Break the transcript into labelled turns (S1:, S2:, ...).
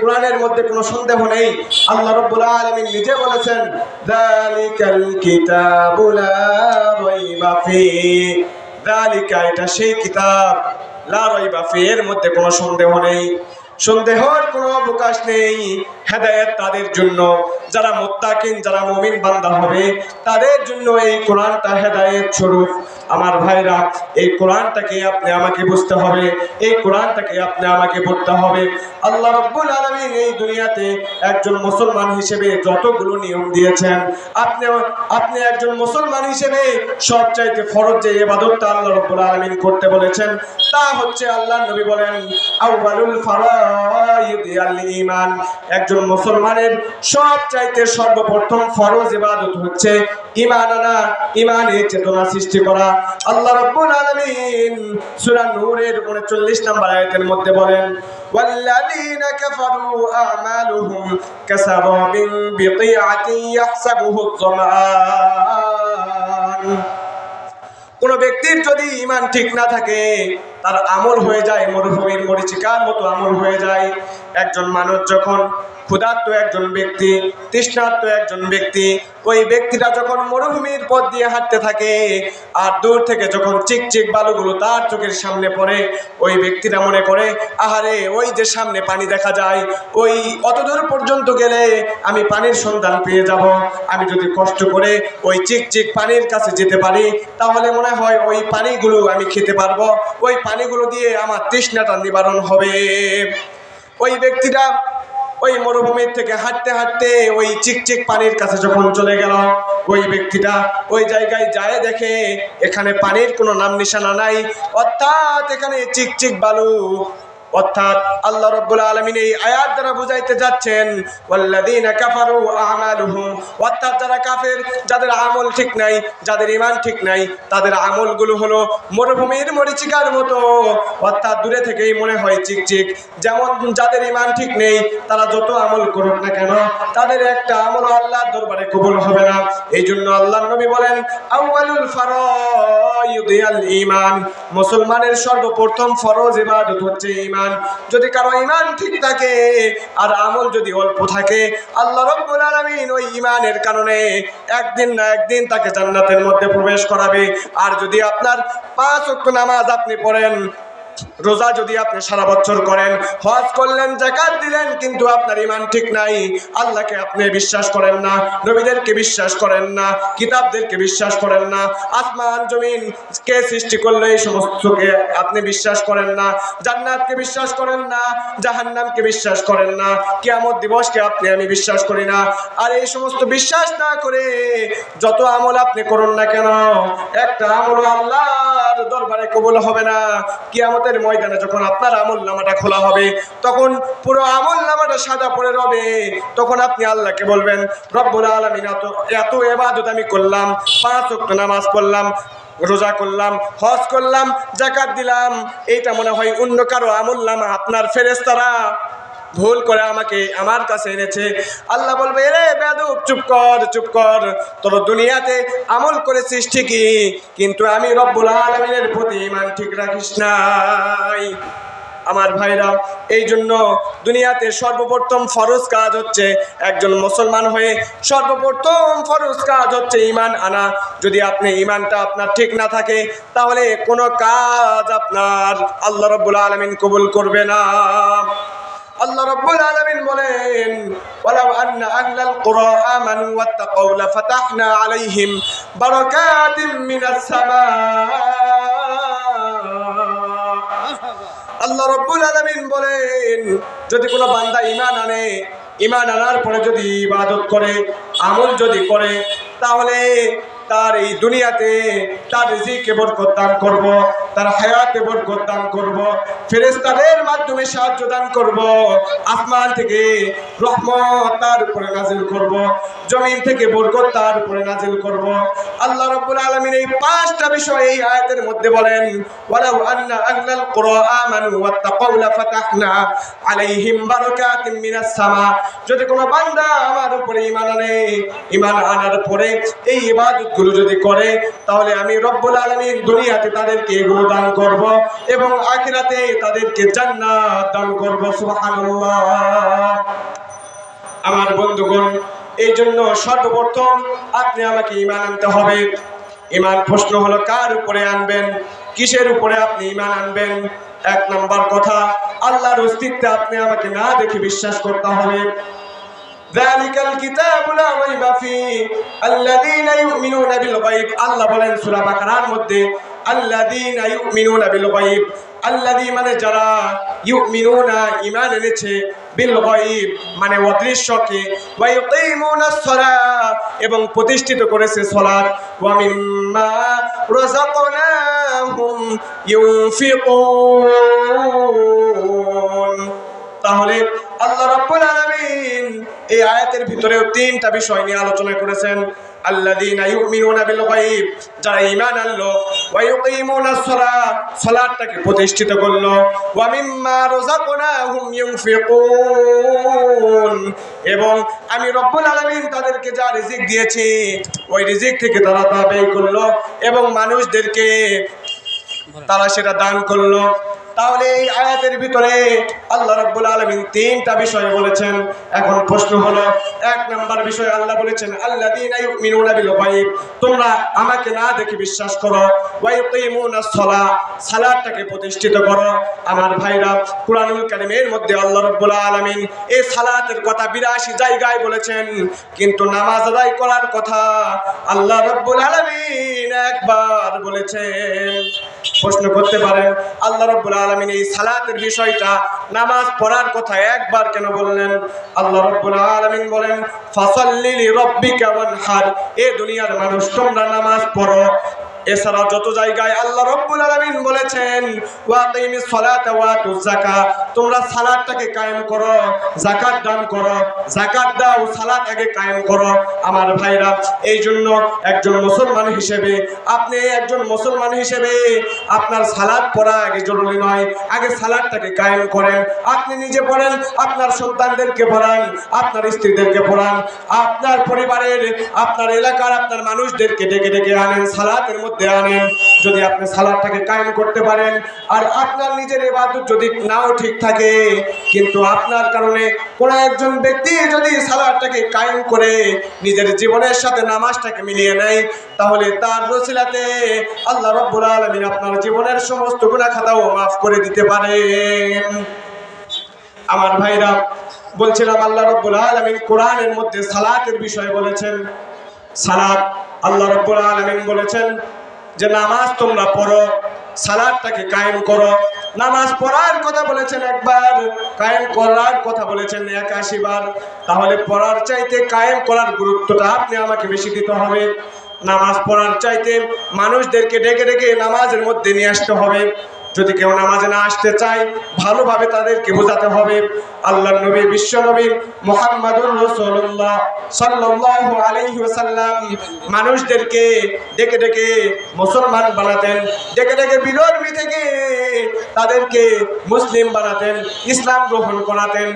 S1: কোরআনের মধ্যে কোনো সন্দেহ নেই। আল্লাহ রাব্বুল আলামিন নিজে বলেছেন যালিকাল কিতাবু লা রাইবা ফি। যালিকা এটা সেই কিতাব, লা রাইবা ফি, এর মধ্যে কোনো সন্দেহ নেই। সন্দেহের কোনো অবকাশ নেই হেদায়েত তাদের জন্য। যারা মুত্তাকিন, যারা মুমিন বান্দা হবে, তাদের জন্য এই কোরআনটা হেদায়েত স্বরূপ। আমার ভাইরা, এই কোরআনটাকে আপনি আমাকে বুঝতে হবে, এই কোরআনটাকে আপনি আমাকে পড়তে হবে। আল্লাহ রাব্বুল আলামিন এই দুনিয়াতে একজন মুসলমান হিসেবে যতগুলো নিয়ম দিয়েছেন, আপনি আপনি একজন মুসলমান হিসেবে সবচাইতে ফরজ যে ইবাদতটা আল্লাহ রাব্বুল আলামিন করতে বলেছেন, তা হচ্ছে আল্লাহ নবী বলেন আল একজন মুসলমানের সবচাইতে সর্বপ্রথম ফরজ ইবাদত হচ্ছে ইমান আনা ঈমানে চেতনা সৃষ্টি করা। আল্লাহ রাব্বুল আলামিন সূরা নূরের 39 নম্বর আয়াতের মধ্যে বলেন والذين كفروا أعمالهم كسراب بقيعة يحسبه الظمآن কোন ব্যক্তির যদি ইমান ঠিক না থাকে তার আমল হয়ে যায় মরুভূমির মরিচিকার মতো আমল হয়ে যায় একজন মানুষ যখন ক্ষুধার্ত একজন ব্যক্তি তৃষ্ণার্ত একজন ব্যক্তি ওই ব্যক্তিটা যখন মরুভূমির পথ দিয়ে হাঁটতে থাকে, আর দূর থেকে যখন চিক চিক বালুগুলো তার চোখের সামনে পড়ে, ওই ব্যক্তিটা মনে করে, আহারে, ওই যে সামনে পানি দেখা যায়, ওই অত দূর পর্যন্ত গেলে আমি পানির সন্ধান পেয়ে যাব। আমি যদি কষ্ট করে ওই চিক চিক পানির কাছে যেতে পারি, তাহলে মনে হয় ওই পানিগুলো আমি খেতে পারব। ওই পানিগুলো দিয়ে আমার তৃষ্ণাটা নিবারণ হবে। ওই ব্যক্তিটা ওই মরুভূমির থেকে হাঁটতে হাঁটতে ওই চিকচিক পানির কাছে যখন চলে গেল, ওই ব্যক্তিটা ওই জায়গায় যায় দেখে এখানে পানির কোনো নাম নিশানা নাই। অর্থাৎ এখানে চিকচিক বালু অর্থাৎ আল্লাহ রব্বুল আলমিন এই আয়াত দ্বারা বুঝাইতে যাচ্ছেন অর্থাৎ যারা কাফের, যাদের আমল ঠিক নাই, যাদের ইমান ঠিক নাই, তাদের আমলগুলো হলো মরুভূমির মরিচিকার মতো। অর্থাৎ দূরে থেকেই মনে হয় চিকচিক। যেমন যাদের ইমান ঠিক নেই, তারা যত আমল করুক না কেন, তাদের একটা আমল আল্লাহর দরবারে কবুল হবে না। এই জন্য আল্লাহ নবী বলেন, আউয়ালুল ফারাইদিয়াল ঈমান মুসলমানের সর্বপ্রথম ফরজ ইবাদত হচ্ছে ঈমান। যদি কারও ইমান ঠিক থাকে আর আমল যদি অল্প থাকে, আল্লাহ রব্বুল আলামিন ওই ইমানের কারণে একদিন না একদিন তাকে জান্নাতের মধ্যে প্রবেশ করাবে। আর যদি আপনার পাঁচ ওয়াক্ত নামাজ আপনি পড়েন রোজা যদি আপনি সারা বছর করেন, হজ করলেন, জাকাত দিলেন, কিন্তু আপনার ইমান ঠিক নাই। আল্লাহকে আপনি বিশ্বাস করেন না, নবীদেরকে বিশ্বাস করেন না, কিতাবদেরকে বিশ্বাস করেন না, আসমান, জমিন কে সৃষ্টি করল এই সমস্তকে আপনি বিশ্বাস করেন না, জান্নাতকে বিশ্বাস করেন না, জাহান্নামকে বিশ্বাস করেন না, কিয়ামত দিবসকে আপনি, আমি বিশ্বাস করি না। আর এই সমস্ত বিশ্বাস না করে যত আমল আপনি করুন না কেন, একটা আমল আল্লাহর দরবারে কবুল হবে না। কিয়ামতের ময়দানে যখন আপনার আমল নামাটা খোলা হবে, তখন পুরো আমল নামাটা সাদা পড়ে রবে। তখন আপনি আল্লাহকে বলবেন, রব্বুল আলমিন, এত এত এবাদত আমি করলাম, পাঁচ অক্ট নামাজ পড়লাম, রোজা করলাম, হজ করলাম জাকাত দিলাম। এইটা মনে হয় অন্য কারও আমল নামা আপনার ফেরেস্তারা ভুল করে আমাকে আমার কাছে এনেছে। আল্লাহ বলবে রে বেদব চুপ কর চুপ কর। তোর দুনিয়াতে আমল করেছিস ঠিকই, কিন্তু আমি রব্বুল আলমিনের প্রতি ইমান ঠিক রাখিস নাই। আমার ভাইরা এই জন্য দুনিয়াতে সর্বপ্রথম ফরজ কাজ হচ্ছে একজন মুসলমান হয়ে সর্বপ্রথম ফরজ কাজ হচ্ছে ইমান আনা। যদি আপনি ইমানটা আপনার ঠিক না থাকে, তাহলে কোনো কাজ আপনার আল্লাহ রব্বুল আলমিন কবুল করবে না আল্লাহ রাব্বুল আলামিন বলেন ওয়ালাউ আন্না আহলাল কুরা আমানু ওয়াত্তাকাউ লাফাতাহনা আলাইহিম বারাকাতিম মিনাস সামা আল্লাহ রাব্বুল আলামিন বলেন, যদি কোনো বান্দা ঈমান আনে, ঈমান আনার পরে যদি ইবাদত করে, আমল যদি করে, তাহলে তার এই দুনিয়াতে তার রিজিকে বরকত দান করব। তার হায়াতে বরকত দান করব, ফেরেশতাদের মাধ্যমে সাহায্য দান করব, আসমান থেকে রহমত তার উপরে নাজিল করব, জমিন থেকে বরকত তার উপরে নাজিল করব। আল্লাহ রাব্বুল আলামিন এই পাঁচটা বিষয় এই আয়াতের মধ্যে বলেন, ওয়ালাউ আন্না আহলাল কুরা আমানু ওয়াত্তাকাউ লাফাতাহনা আলাইহিম বারাকাতিম মিনাস সামা। যদি কোনো বান্দা আমার উপরে ঈমান আনে, ঈমান আনার পরে এই ইবাদত ইবাদতগুলো যদি করে, তাহলে আমি রব্বুল আলামিন দুনিয়াতে তাদেরকে এগুলো দান করব এবং আখিরাতে তাদেরকে জান্নাত দান করব সুবহানাল্লাহ আমার বন্ধুগণ এই জন্য সর্বপ্রথম আপনি আমাকে ইমান আনতে হবে ইমান প্রশ্ন হলো কার উপরে আনবেন কিসের উপরে আপনি ইমান আনবেন এক নম্বর কথা আল্লাহর অস্তিত্বে আপনি আমাকে না দেখে বিশ্বাস করতে হবে ذلك الكتاب لا ريب فيه الذين يؤمنون بالغيب আল্লাহ বলেন সূরা বাকারার মধ্যে আল্লাদিন ইউমিনুনা বিল গায়ব। আল্লাদি মানে যারা ইউমিনুনা ঈমান এনেছে বিল গায়ব মানে অদৃশ্যকে। ওয়া ইউকিমুনাস সালাত, এবং প্রতিষ্ঠিত করেছে সালাত। ওয়া মিম্মা রাযাকনাহুম ইউনফিকুন। তাহলে আল্লাহ রাব্বুল আলামিন এই আয়াতের ভিতরেও তিনটা বিষয় নিয়ে আলোচনা করেছেন। আল্লাযীনা ইউমিনুনা বিল গায়ব, যারা ঈমান আনলো, ওয়া ইউকিমুনাস সালাহ সালাতটাকে প্রতিষ্ঠিত করল, ওয়া মিম্মা রাযাকনাহুম ইউনফিকুন। এবং আমি রব্বুল আলামিন তাদেরকে যা রিজিক দিয়েছি, ওই রিজিক থেকে তারা তা ব্যয় করল এবং মানুষদেরকে তারা সেটা দান করল। তাহলে এই আয়াতের ভিতরে আল্লাহ রাব্বুল আলামিন তিনটা বিষয় বলেছেন। এখন প্রশ্ন হলো, এক নাম্বার বিষয় আল্লাহ বলেছেন আল্লাহ তোমরা আমাকে না দেখে বিশ্বাস করো। ইউকিমুনাস সালাতটাকে প্রতিষ্ঠিত করো। আমার ভাইরা, কুরআনুল কারীমের মধ্যে আল্লাহ রাব্বুল আলামিন এই সালাতের কথা 82 জায়গায় বলেছেন। কিন্তু নামাজ আদায় করার কথা আল্লাহ রাব্বুল আলামিন একবার বলেছেন। প্রশ্ন করতে পারেন, আল্লাহ রব্বুল আলমিন এই সালাতের বিষয়টা নামাজ পড়ার কথা একবার কেন বললেন? আল্লাহ রব্বুল আলমিন বলেন ফাসাল্লিলি কেমন হার এ দুনিয়ার মানুষ, তোমরা নামাজ পড়ো। এছাড়া যত জায়গায় আল্লাহ রব্বুল আলামিন বলেছেন ওয়াকিমিস সালাতা ওয়া যাকাত তোমরা সালাতটাকে কায়েম করো, যাকাত দান করো, যাকাত দাও সালাত আগে কায়েম করো। আমার ভাইরা এই জন্য একজন মুসলমান হিসেবে, আপনি একজন মুসলমান হিসেবে আপনার সালাত পড়া আগে জরুরি নয়, আগে সালাতটাকে কায়েম করেন। আপনি নিজে পড়েন, আপনার সন্তানদেরকে পড়ান, আপনার স্ত্রীদেরকে পড়ান, আপনার পরিবারের, আপনার এলাকার, আপনার মানুষদেরকে ডেকে ডেকে আনেন সালাতের মধ্যে আনেন। যদি আপনি সালাদটাকে কায়েম করতে পারেন, আর আপনার নিজের ইবাদত যদি নাও ঠিক থাকে, কিন্তু আপনার কারণে কোনো একজন ব্যক্তি যদি সালাদটাকে কায়েম করে নিজের জীবনের সাথে নামাজটাকে মিলিয়ে নেয়, তাহলে তার রসিলাতে আল্লাহ রব্বুল আলমিন আপনার জীবনের সমস্ত গুণা খাতাও মাফ করে দিতে পারেন। আমার ভাইরা, বলছিলাম আল্লাহ রব্বুল আলমিন কোরআনের মধ্যে সালাতের বিষয় বলেছেন। সালাত আল্লাহ রব্বুল আলমিন বলেছেন যে নামাজ তোমরা পড়ো, সালাদটাকে কায়েম করো। নামাজ পড়ার কথা বলেছেন একবার, কায়েম করার কথা বলেছেন একাশি বার। তাহলে পড়ার চাইতে কায়েম করার গুরুত্বটা আপনি আমাকে বেশি দিতে হবে। নামাজ পড়ার চাইতে মানুষদেরকে ডেকে ডেকে নামাজের মধ্যে নিয়ে আসতে হবে। যদি কেউ নামাজে না আসতে চায়, ভালোভাবে তাদেরকে বোঝাতে হবে। আল্লাহ নবী, বিশ্ব নবী মোহাম্মদুর রসুল্লাহ মানুষদেরকে ডেকে ডেকে মুসলমান বানাতেন, ডেকে ডেকে বিধর্মী থেকে তাদেরকে মুসলিম বানাতেন, ইসলাম গ্রহণ করাতেন।